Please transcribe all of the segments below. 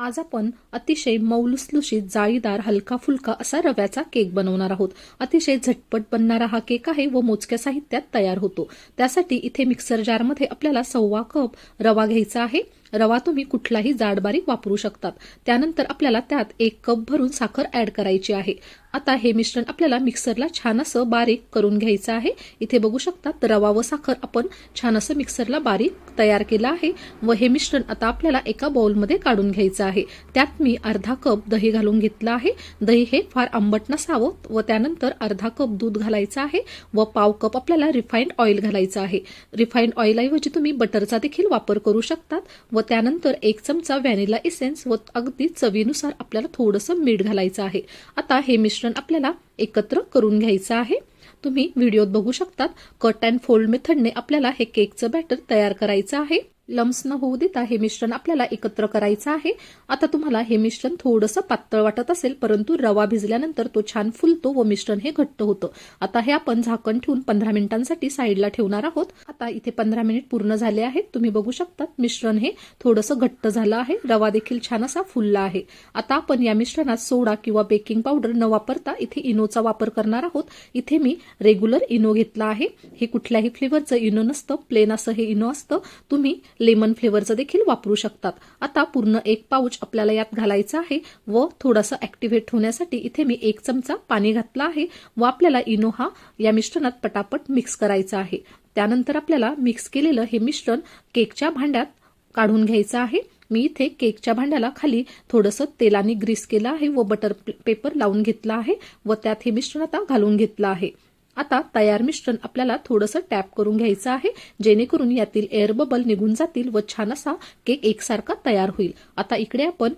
आज आपण अतिशय मौलुसलुशीत जाळीदार हलका फुलका असा रव्याचा केक बनवणार आहोत. अतिशय झटपट बनणारा हा केक आहे व मोजक्या साहित्यात तयार होतो. त्यासाठी इथे मिक्सर जारमध्ये आपल्याला सव्वा कप रवा घ्यायचा आहे. रवा तुम्ही कुठलाही जाड बारीक वापरू शकतात. त्यानंतर आपल्याला त्यात एक कप भरून साखर ऍड करायची आहे. आता हे मिश्रण आपल्याला मिक्सरला छान असं बारीक करून घ्यायचं आहे. इथे बघू शकतात रवा व साखर आपण छान असं मिक्सरला बारीक तयार केलं आहे व हे मिश्रण आता आपल्याला एका बाउलमध्ये काढून घ्यायचं आहे. त्यात मी अर्धा कप दही घालून घेतलं आहे. दही हे फार आंबट नसावं व त्यानंतर अर्धा कप दूध घालायचं आहे व पाव कप आपल्याला रिफाईंड ऑइल घालायचं आहे. रिफाईंड ऑइलऐवजी तुम्ही बटरचा देखील वापर करू शकतात व त्यानंतर एक चमचा व्हॅनिला इसेन्स व अगदी चवीनुसार आपल्याला थोडंसं मीठ घालायचं आहे. आता हे मिश्रण आपल्याला एकत्र करून घ्यायचं आहे. तुम्ही व्हिडिओत बघू शकतात कट अँड फोल्ड मेथडने आपल्याला हे केकचं बॅटर तयार करायचं आहे. लम्स न होऊ देता हे मिश्रण. आपल्याला एकत्र करायचं आहे. आता तुम्हाला हे मिश्रण थोडंसं पातळ वाटत असेल परंतु रवा भिजल्यानंतर तो छान फुलतो व मिश्रण हे घट्ट होतं. आता हे आपण झाकण ठेवून पंधरा मिनिटांसाठी साईडला ठेवणार आहोत. आता इथे पंधरा मिनिट पूर्ण झाले आहेत. तुम्ही बघू शकतात मिश्रण हे थोडंसं घट्ट झालं आहे. रवा देखील छान असा फुलला आहे. आता आपण या मिश्रणात सोडा किंवा बेकिंग पावडर न वापरता इथे इनोचा वापर करणार आहोत. इथे मी रेग्युलर इनो घेतला आहे. हे कुठल्याही फ्लेवरचं इनो नसतं. प्लेन असं हे इनो असतं. तुम्ही लेमन फ्लेवरचं देखील वापरू शकतात. आता पूर्ण एक पाऊच आपल्याला यात घालायचं आहे व थोडंसं ऍक्टिव्हेट होण्यासाठी इथे मी एक चमचा पाणी घातला आहे व आपल्याला इनो हा या मिश्रणात पटापट मिक्स करायचा आहे. त्यानंतर आपल्याला मिक्स केलेलं हे मिश्रण केकच्या भांड्यात काढून घ्यायचं आहे. मी इथे केकच्या भांड्याला खाली थोडंसं तेलाने ग्रीस केलं आहे व बटर पेपर लावून घेतला आहे व त्यात हे मिश्रण आता घालून घेतलं आहे. आता तयार मिश्रण आपल्याला थोडंसं टॅप करून घ्यायचं आहे जेणेकरून यातील एअर बबल निघून जातील व छान असा केक एकसारखा तयार होईल. आता इकडे आपण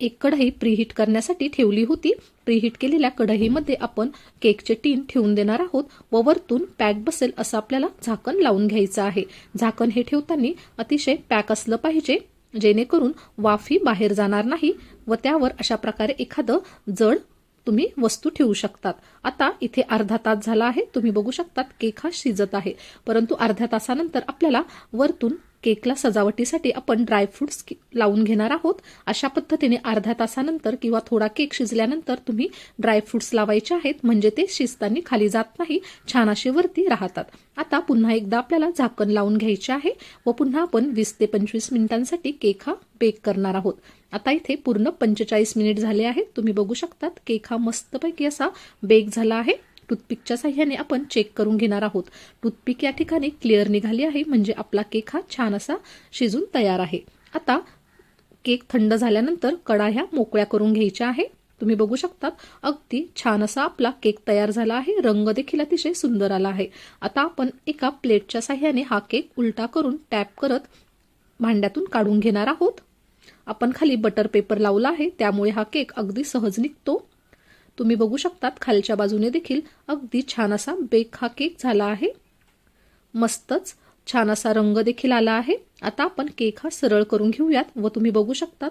एक कढई प्रीहीट करण्यासाठी ठेवली होती. प्रीहीट केलेल्या कढईमध्ये आपण केकचे टीन ठेवून देणार आहोत व वरतून पॅक बसेल असं आपल्याला झाकण लावून घ्यायचं आहे. झाकण हे ठेवताना अतिशय पॅक असलं पाहिजे जेणेकरून वाफी बाहेर जाणार नाही व त्यावर अशा प्रकारे एखादं जड तुम्ही वस्तू ठेवू शकतात. आता इथे अर्धा तास झाला आहे. तुम्ही बघू शकतात केक हा शिजत आहे. परंतु अर्ध्या तासानंतर आपल्याला वरतून केकला सजावटीसाठी आपण ड्रायफ्रुट्स लावून घेणार आहोत. अशा पद्धतीने अर्ध्या तासानंतर किंवा थोडा केक शिजल्यानंतर तुम्ही ड्रायफ्रुट्स लावायचे आहेत. म्हणजे ते शिजताना खाली जात नाही छान असे वरती राहतात. आता पुन्हा एकदा आपल्याला झाकण लावून घ्यायचे आहे व पुन्हा आपण वीस ते पंचवीस मिनिटांसाठी केक हा बेक करणार आहोत. आता इथे पूर्ण पंचेचाळीस मिनिट झाले आहेत. तुम्ही बघू शकतात केक हा मस्तपैकी असा बेक झाला आहे. टूथपिकच्या साह्याने आपण चेक करून घेणार आहोत. टूथपिक या ठिकाणी क्लिअर निघाली आहे म्हणजे आपला केक हा छान असा शिजून तयार आहे. आता केक थंड झाल्यानंतर कडा ह्या मोकळ्या करून घ्यायच्या आहे. तुम्ही बघू शकतात अगदी छान असा आपला केक तयार झाला आहे. रंग देखील अतिशय सुंदर आला आहे. आता आपण एका प्लेटच्या साह्याने हा केक उलटा करून टॅप करत भांड्यातून काढून घेणार आहोत. आपण खाली बटर पेपर लावला आहे त्यामुळे हा केक अगदी सहज निघतो. तुम्ही बघू शकतात खालच्या बाजूने देखील अगदी छान असा बेक हा केक झाला आहे. मस्तच छान असा रंग देखील आला आहे. आता आपण केक हा सरळ करून घेऊयात व तुम्ही बघू शकतात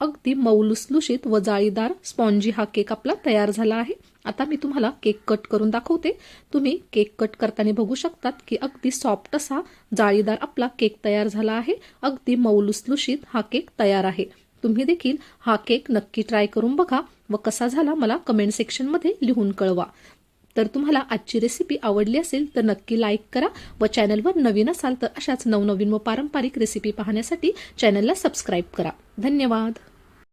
अगदी मौलुसलुशीत व जाळीदार स्पॉन्जी हा केक आपला तयार झाला आहे. आता मी तुम्हाला केक कट करून दाखवते. तुम्ही केक कट करताना बघू शकतात की अगदी सॉफ्ट असा जाळीदार आपला केक तयार झाला आहे. अगदी मौलुसलुशीत हा केक तयार आहे. तुम्ही देखील हा केक नक्की ट्राय करून बघा. व कसा झाला मला कमेंट सेक्शनमध्ये लिहून कळवा. तर तुम्हाला आजची रेसिपी आवडली असेल तर नक्की लाईक करा व चॅनलवर नवीन असाल तर अशाच नवनवीन व पारंपरिक रेसिपी पाहण्यासाठी चॅनलला सबस्क्राईब करा. धन्यवाद.